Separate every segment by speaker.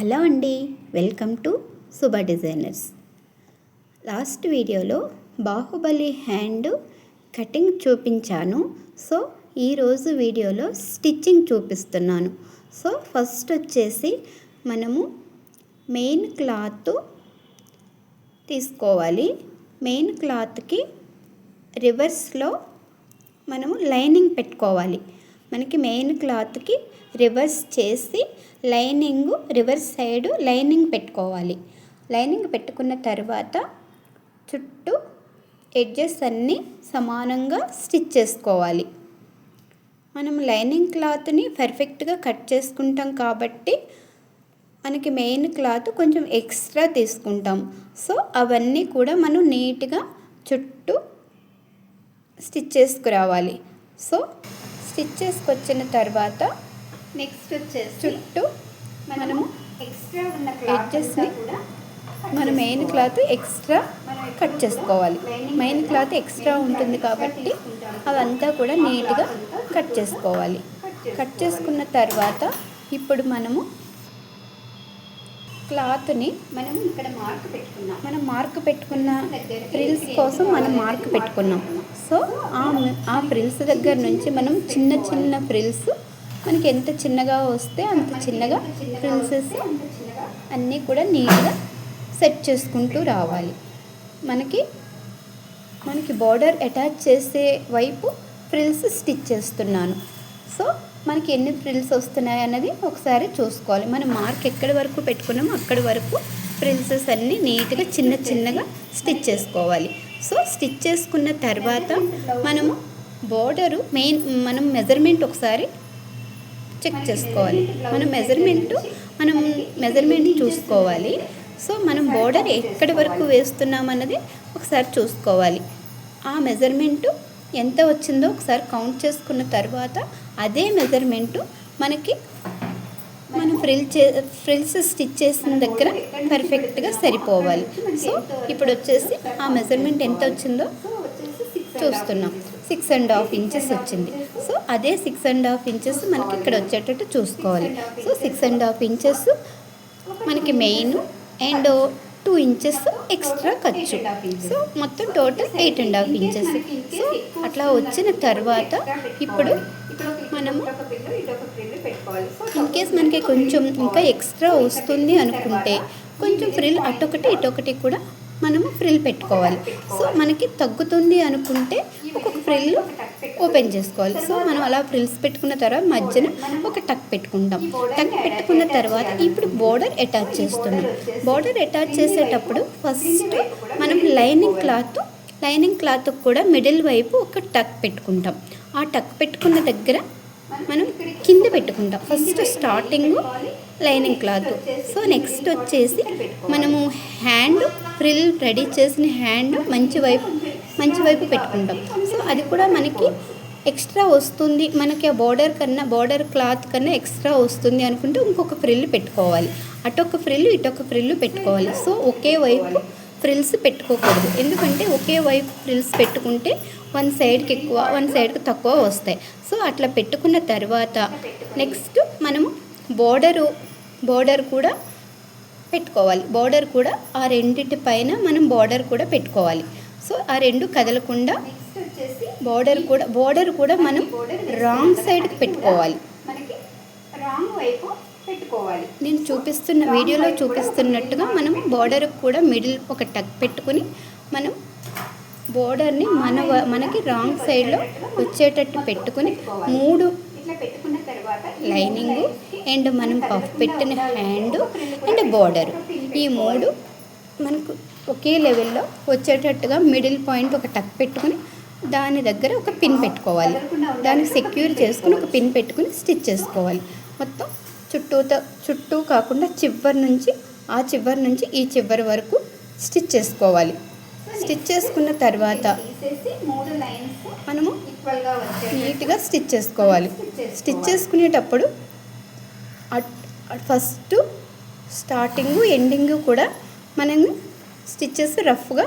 Speaker 1: Hello అండి welcome to Shubha designers. Last వీడియోలో Baahubali hand cutting చూపించాను. సో ఈరోజు వీడియోలో స్టిచ్చింగ్ చూపిస్తున్నాను. సో ఫస్ట్ వచ్చేసి మనము మెయిన్ క్లాత్ తీసుకోవాలి. మెయిన్ క్లాత్కి రివర్స్లో మనము లైనింగ్ పెట్టుకోవాలి. మనకి మెయిన్ క్లాత్కి రివర్స్ చేసి లైనింగ్ రివర్స్ సైడ్ లైనింగ్ పెట్టుకోవాలి. లైనింగ్ పెట్టుకున్న తర్వాత చుట్టూ ఎడ్జెస్ అన్నీ సమానంగా స్టిచ్ చేసుకోవాలి. మనం లైనింగ్ క్లాత్ని పర్ఫెక్ట్గా కట్ చేసుకుంటాం కాబట్టి మనకి మెయిన్ క్లాత్ కొంచెం ఎక్స్ట్రా తీసుకుంటాం. సో అవన్నీ కూడా మనం నీట్గా చుట్టూ స్టిచ్ చేసుకురావాలి. సో స్టిచ్ చేసుకొచ్చిన తర్వాత
Speaker 2: నెక్స్ట్ వచ్చేసి
Speaker 1: చుట్టూ మనము
Speaker 2: ఎక్స్ట్రా ఉన్న
Speaker 1: ఎడ్జెస్ని మన మెయిన్ క్లాత్ ఎక్స్ట్రా కట్ చేసుకోవాలి. మెయిన్ క్లాత్ ఎక్స్ట్రా ఉంటుంది కాబట్టి అదంతా కూడా నీట్గా కట్ చేసుకోవాలి. కట్ చేసుకున్న తర్వాత ఇప్పుడు మనము క్లాత్ని
Speaker 2: మనం ఇక్కడ మార్క్ పెట్టుకున్నాం.
Speaker 1: మనం మార్క్ పెట్టుకున్న ఫ్రిల్స్ కోసం మనం మార్క్ పెట్టుకున్నాం. సో ఆ ఆ ఫ్రిల్స్ దగ్గర నుంచి మనం చిన్న చిన్న ఫ్రిల్స్ మనకి ఎంత చిన్నగా వస్తే అంత చిన్నగా ఫ్రిల్సెస్ అన్నీ కూడా నీట్గా సెట్ చేసుకుంటూ రావాలి. మనకి మనకి బార్డర్ అటాచ్ చేసే వైపు ఫ్రిల్స్ స్టిచ్ చేస్తున్నాను. సో మనకి ఎన్ని ఫ్రిల్స్ వస్తున్నాయి అన్నది ఒకసారి చూసుకోవాలి. మనం మార్క్ ఎక్కడి వరకు పెట్టుకున్నామో అక్కడి వరకు ఫ్రిల్సెస్ అన్నీ నీట్గా చిన్న చిన్నగా స్టిచ్ చేసుకోవాలి. సో స్టిచ్ చేసుకున్న తర్వాత మనము బోర్డరు మెయిన్ మనం మెజర్మెంట్ ఒకసారి చెక్ చేసుకోవాలి. మనం మెజర్మెంట్ మనం మెజర్మెంట్ చూసుకోవాలి. సో మనం బోర్డర్ ఎక్కడి వరకు వేస్తున్నాం అన్నది ఒకసారి చూసుకోవాలి. ఆ మెజర్మెంట్ ఎంత వచ్చిందో ఒకసారి కౌంట్ చేసుకున్న తర్వాత అదే మెజర్మెంటు మనకి మనం ఫ్రిల్ చే ఫ్రిల్స్ స్టిచ్ చేసిన దగ్గర పర్ఫెక్ట్గా సరిపోవాలి. సో ఇప్పుడు వచ్చేసి ఆ మెజర్మెంట్ ఎంత వచ్చిందో చూస్తున్నాం. సిక్స్ అండ్ హాఫ్ ఇంచెస్ వచ్చింది. సో అదే సిక్స్ అండ్ హాఫ్ ఇంచెస్ మనకి ఇక్కడ వచ్చేటట్టు చూసుకోవాలి. So six and half inches మనకి main and two inches extra ఖర్చు. సో మొత్తం total eight and half inches so అట్లా వచ్చిన తర్వాత ఇప్పుడు మనము ఇన్ కేస్ మనకి కొంచెం ఇంకా ఎక్స్ట్రా వస్తుంది అనుకుంటే కొంచెం ఫ్రిల్ అటొకటి ఇటొకటి కూడా మనము ఫ్రిల్ పెట్టుకోవాలి. సో మనకి తగ్గుతుంది అనుకుంటే ఒక్కొక్క ఫ్రిల్ ఓపెన్ చేసుకోవాలి. సో మనం అలా ఫ్రిల్స్ పెట్టుకున్న తర్వాత మధ్యన ఒక టక్ పెట్టుకుంటాం. టక్ పెట్టుకున్న తర్వాత ఇప్పుడు బోర్డర్ అటాచ్ చేస్తున్నాం. బోర్డర్ అటాచ్ చేసేటప్పుడు ఫస్ట్ మనం లైనింగ్ క్లాత్ లైనింగ్ క్లాత్ కూడా మిడిల్ వైపు ఒక టక్ పెట్టుకుంటాం. ఆ టక్ పెట్టుకున్న దగ్గర మనం కింద పెట్టుకుంటాం. First starting lining cloth. So next వచ్చేసి మనము హ్యాండ్ ఫ్రిల్ రెడీ చేసిన హ్యాండ్ మంచి వైపు మంచి వైపు పెట్టుకుంటాం. సో అది కూడా మనకి ఎక్స్ట్రా వస్తుంది. మనకి ఆ బార్డర్ కన్నా బార్డర్ క్లాత్ కన్నా ఎక్స్ట్రా వస్తుంది అనుకుంటే ఇంకొక ఫ్రిల్ పెట్టుకోవాలి. అటొక ఫ్రిల్ ఇటొక ఫ్రిల్ పెట్టుకోవాలి. సో ఒకే వైపు ఫ్రిల్స్ పెట్టుకోకూడదు. ఎందుకంటే ఒకే వైపు ఫ్రిల్స్ పెట్టుకుంటే వన్ సైడ్కి ఎక్కువ వన్ సైడ్కి తక్కువ వస్తాయి. సో అట్లా పెట్టుకున్న తర్వాత నెక్స్ట్ మనము బోర్డరు బోర్డర్ కూడా పెట్టుకోవాలి. బోర్డర్ కూడా ఆ రెండింటి పైన మనం బోర్డర్ కూడా పెట్టుకోవాలి. సో ఆ రెండు కదలకుండా బోర్డర్ కూడా బోర్డర్ కూడా మనం రాంగ్ సైడ్కి పెట్టుకోవాలి.
Speaker 2: మనకి రాంగ్ వైపు పెట్టుకోవాలి.
Speaker 1: నేను చూపిస్తున్న వీడియోలో చూపిస్తున్నట్టుగా మనం బోర్డర్ కూడా మిడిల్ ఒక టక్ పెట్టుకుని మనం బోర్డర్ని మన మనకి రాంగ్ సైడ్లో వచ్చేటట్టు పెట్టుకుని మూడు
Speaker 2: ఇట్లా పెట్టుకున్న తర్వాత
Speaker 1: లైనింగ్ అండ్ మనం పఫ్ పెట్టిన హ్యాండ్ అండ్ బోర్డర్ ఈ మూడు మనకు ఒకే లెవెల్లో వచ్చేటట్టుగా మిడిల్ పాయింట్ ఒక టక్ పెట్టుకుని దాని దగ్గర ఒక పిన్ పెట్టుకోవాలి. దానికి సెక్యూర్ చేసుకుని ఒక పిన్ పెట్టుకుని స్టిచ్ చేసుకోవాలి. మొత్తం చుట్టూతో చుట్టూ కాకుండా చివరి నుంచి ఆ చివరి నుంచి ఈ చివరి వరకు స్టిచ్ చేసుకోవాలి. స్టిచ్ చేసుకున్న తర్వాత మనము నీట్గా స్టిచ్ చేసుకోవాలి. స్టిచ్ చేసుకునేటప్పుడు ఫస్ట్ స్టార్టింగ్ ఎండింగ్ కూడా మనం స్టిచ్చెస్ రఫ్గా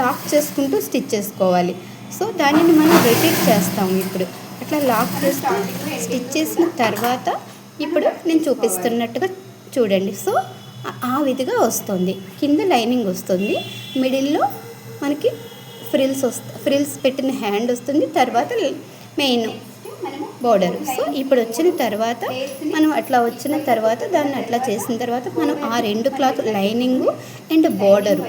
Speaker 1: లాక్ చేసుకుంటూ స్టిచ్ చేసుకోవాలి. సో దానిని మనం రిపీట్ చేస్తాము ఇప్పుడు. అట్లా లాక్ చేసుకుంటూ స్టిచ్ చేసిన తర్వాత ఇప్పుడు నేను చూపిస్తున్నట్టుగా చూడండి. సో ఆ- విధిగా వస్తుంది. కింద లైనింగ్ వస్తుంది. మిడిల్లో మనకి ఫ్రిల్స్ వస్త ఫ్రిల్స్ పెట్టిన హ్యాండ్ వస్తుంది. తర్వాత మెయిన్ బోర్డర్. సో ఇప్పుడు వచ్చిన తర్వాత మనం అట్లా వచ్చిన తర్వాత దాన్ని అట్లా చేసిన తర్వాత మనం ఆ రెండు క్లాత్ లైనింగ్ అండ్ బోర్డరు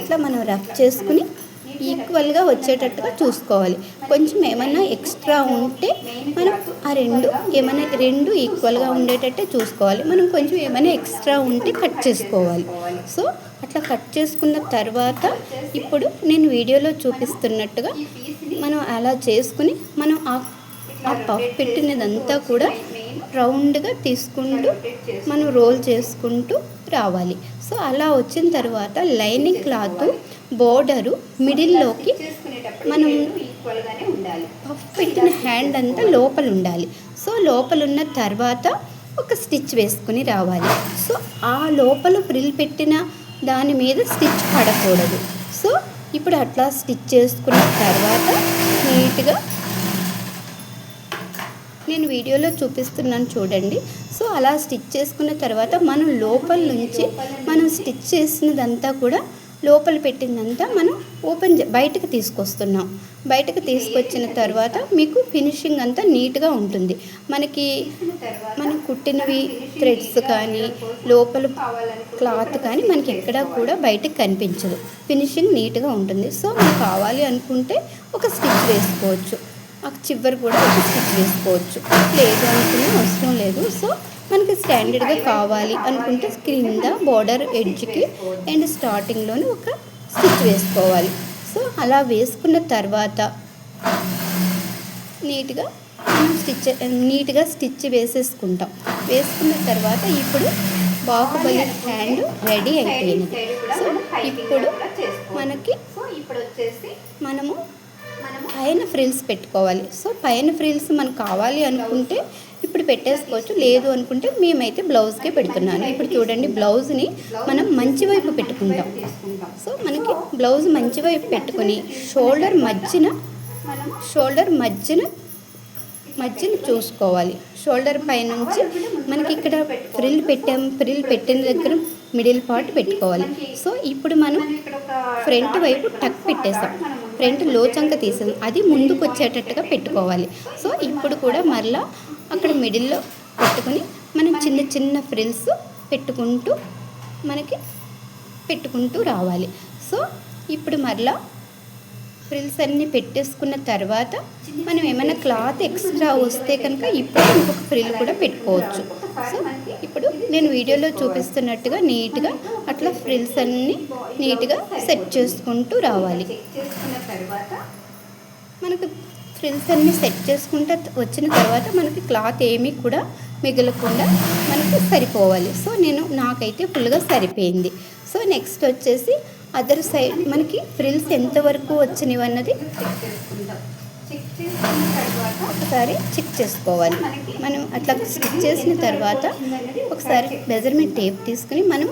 Speaker 1: అట్లా మనం రఫ్ చేసుకుని ఈక్వల్గా వచ్చేటట్టుగా చూసుకోవాలి. కొంచెం ఏమైనా ఎక్స్ట్రా ఉంటే మనం ఆ రెండు ఏమైనా రెండు ఈక్వల్గా ఉండేటట్టే చూసుకోవాలి. మనం కొంచెం ఏమైనా ఎక్స్ట్రా ఉంటే కట్ చేసుకోవాలి. సో అట్లా కట్ చేసుకున్న తర్వాత ఇప్పుడు నేను వీడియోలో చూపిస్తున్నట్టుగా మనం అలా చేసుకుని మనం ఆ ఆ పఫ్ పెట్టినదంతా కూడా రౌండ్గా తీసుకుంటూ మనం రోల్ చేసుకుంటూ రావాలి. సో అలా వచ్చిన తర్వాత లైనింగ్ క్లాత్ బోర్డరు మిడిల్లోకి మనం పఫ్ పెట్టిన హ్యాండ్ అంతా లోపల ఉండాలి. సో లోపల ఉన్న తర్వాత ఒక స్టిచ్ వేసుకుని రావాలి. సో ఆ లోపల ఫ్రిల్ పెట్టిన దాని మీద స్టిచ్ పడకూడదు. సో ఇప్పుడు అట్లా స్టిచ్ చేసుకున్న తర్వాత నీట్గా నేను వీడియోలో చూపిస్తున్నాను చూడండి. సో అలా స్టిచ్ చేసుకున్న తర్వాత మనం లోపల నుంచి మనం స్టిచ్ చేసినదంతా కూడా లోపల పెట్టిందంతా మనం ఓపెన్ చే- బయటకు తీసుకొస్తున్నాం. బయటకు తీసుకొచ్చిన తర్వాత మీకు ఫినిషింగ్ అంతా నీట్గా ఉంటుంది. మనకి మనం కుట్టినవి థ్రెడ్స్ కానీ లోపల క్లాత్ కానీ మనకి ఎక్కడా కూడా బయటకు కనిపించదు. ఫినిషింగ్ నీట్గా ఉంటుంది. సో మనకు కావాలి అనుకుంటే ఒక స్టిచ్ వేసుకోవచ్చు. ఆ చివరి కూడా స్టిచ్ వేసుకోవచ్చు లేదు అనుకునే అవసరం లేదు. సో మనకి స్టాండర్డ్గా కావాలి అనుకుంటే క్రింద బార్డర్ ఎడ్జ్కి అండ్ స్టార్టింగ్లోనే ఒక స్టిచ్ వేసుకోవాలి. సో అలా వేసుకున్న తర్వాత నీట్గా మనం స్టిచ్ నీట్గా స్టిచ్ వేసేసుకుంటాం. వేసుకున్న తర్వాత ఇప్పుడు బాహుబలి హ్యాండ్ రెడీ అయిపోయింది. సో ఇప్పుడు మనకి
Speaker 2: సో ఇప్పుడు వచ్చేసి
Speaker 1: మనము
Speaker 2: మనము
Speaker 1: పైన ఫ్రిల్స్ పెట్టుకోవాలి. సో పైన ఫ్రిల్స్ మనకు కావాలి అనుకుంటే ఇప్పుడు పెట్టేసుకోవచ్చు. లేదు అనుకుంటే మేమైతే బ్లౌజ్కే పెడుతున్నాను. ఇప్పుడు చూడండి బ్లౌజ్ని మనం మంచి వైపు పెట్టుకుంటాం. సో మనకి బ్లౌజ్ మంచి వైపు పెట్టుకుని షోల్డర్ మధ్యన షోల్డర్ మధ్యన మధ్యన చూసుకోవాలి. షోల్డర్ పై నుంచి మనకి ఇక్కడ ఫ్రిల్ పెట్టాం ఫ్రిల్ పెట్టిన దగ్గర మిడిల్ పార్ట్ పెట్టుకోవాలి. సో ఇప్పుడు మనం ఫ్రంట్ వైపు టక్ పెట్టేసాం. ఫ్రంట్ లోచంక తీసేది. అది ముందుకు వచ్చేటట్టుగా పెట్టుకోవాలి. సో ఇప్పుడు కూడా మరలా అక్కడ మిడిల్లో పెట్టుకొని మనం చిన్న చిన్న ఫ్రిల్స్ పెట్టుకుంటూ మనకి పెట్టుకుంటూ రావాలి. సో ఇప్పుడు మరలా ఫ్రిల్స్ అన్నీ పెట్టేసుకున్న తర్వాత మనం ఏమైనా క్లాత్ ఎక్స్ట్రా వస్తే కనుక ఇప్పుడు ఇంకొక ఫ్రిల్ కూడా పెట్టుకోవచ్చు. సో ఇప్పుడు నేను వీడియోలో చూపిస్తున్నట్టుగా నీట్గా అట్లా ఫ్రిల్స్ అన్నీ నీట్గా సెట్ చేసుకుంటూ రావాలి
Speaker 2: చెక్ చేసుకున్న తర్వాత
Speaker 1: మనకు ఫ్రిల్స్ అన్నీ సెట్ చేసుకుంటే వచ్చిన తర్వాత మనకి క్లాత్ ఏమీ కూడా మిగలకుండా మనకు సరిపోవాలి. సో నేను నాకైతే ఫుల్గా సరిపోయింది. సో నెక్స్ట్ వచ్చేసి అదర్ సైడ్ మనకి ఫ్రిల్స్ ఎంతవరకు వచ్చినవి అన్నది ఒకసారి చెక్ చేసుకోవాలి. మనం అట్లా స్టిచ్ చేసిన తర్వాత ఒకసారి మెజర్మెంట్ టేప్ తీసుకుని మనం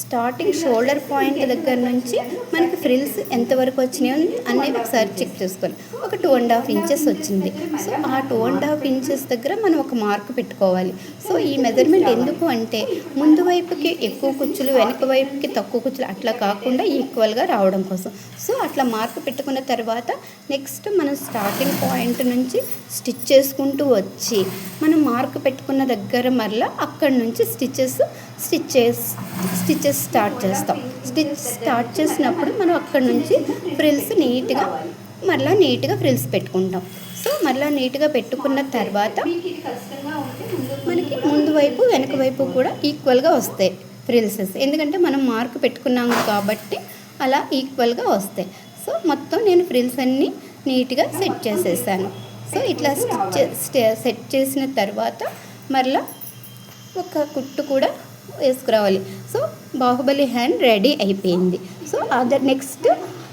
Speaker 1: స్టార్టింగ్ షోల్డర్ పాయింట్ దగ్గర నుంచి మనకి ఫ్రిల్స్ ఎంతవరకు వచ్చినాయో అనేవి ఒకసారి చెక్ చేసుకోవాలి. ఒక టూ అండ్ హాఫ్ ఇంచెస్ వచ్చింది. సో ఆ టూ అండ్ హాఫ్ ఇంచెస్ దగ్గర మనం ఒక మార్క్ పెట్టుకోవాలి. సో ఈ మెజర్మెంట్ ఎందుకు అంటే ముందు వైపుకి ఎక్కువ కుచ్చులు వెనక వైపుకి తక్కువ కుచ్చులు అట్లా కాకుండా ఈక్వల్గా రావడం కోసం. సో అట్లా మార్క్ పెట్టుకున్న తర్వాత నెక్స్ట్ మనం స్టార్టింగ్ పాయింట్ నుంచి స్టిచ్ చేసుకుంటూ వచ్చి మనం మార్క్ పెట్టుకున్న దగ్గర మరలా అక్కడి నుంచి స్టిచ్చెస్ స్టిచ్ చేసి స్టిచ్చెస్ స్టార్ట్ చేస్తాం. స్టిచ్ స్టార్ట్ చేసినప్పుడు మనం అక్కడి నుంచి ఫ్రిల్స్ నీట్గా మరలా నీట్గా ఫ్రిల్స్ పెట్టుకుంటాం. సో మరలా నీట్గా పెట్టుకున్న తర్వాత మనకి ముందు వైపు వెనక వైపు కూడా ఈక్వల్గా వస్తాయి ఫ్రిల్సెస్. ఎందుకంటే మనం మార్క్ పెట్టుకున్నాం కాబట్టి అలా ఈక్వల్గా వస్తాయి. సో మొత్తం నేను ఫ్రిల్స్ అన్నీ నీట్గా సెట్ చేసేసాను. సో ఇట్లా స్టిచ్ సెట్ చేసిన తర్వాత మరలా ఒక కుట్టు కూడా వేసుకురావాలి. సో బాహుబలి హ్యాండ్ రెడీ అయిపోయింది. సో అదర్ నెక్స్ట్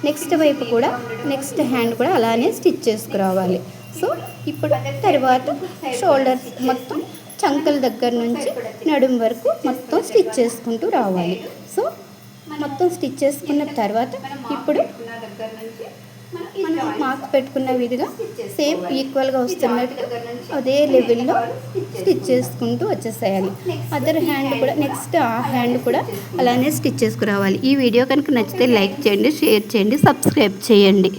Speaker 1: నెక్స్ట్ వైపు కూడా నెక్స్ట్ హ్యాండ్ కూడా అలానే స్టిచ్ చేసుకురావాలి. సో ఇప్పుడు తర్వాత షోల్డర్స్ మొత్తం చంకల దగ్గర నుంచి నడుం వరకు మొత్తం స్టిచ్ చేసుకుంటూ రావాలి. సో మొత్తం స్టిచ్ చేసుకున్న తర్వాత ఇప్పుడు మనం మార్క్స్ పెట్టుకున్న విధిగా సేమ్ ఈక్వల్గా వస్తున్నట్టు అదే లెవెల్లో స్టిచ్ చేసుకుంటూ వచ్చేసేయాలి. అదర్ హ్యాండ్ కూడా నెక్స్ట్ ఆ హ్యాండ్ కూడా అలానే స్టిచ్ చేసుకురావాలి. ఈ వీడియో కనుక నచ్చితే లైక్ చేయండి షేర్ చేయండి సబ్స్క్రైబ్ చేయండి.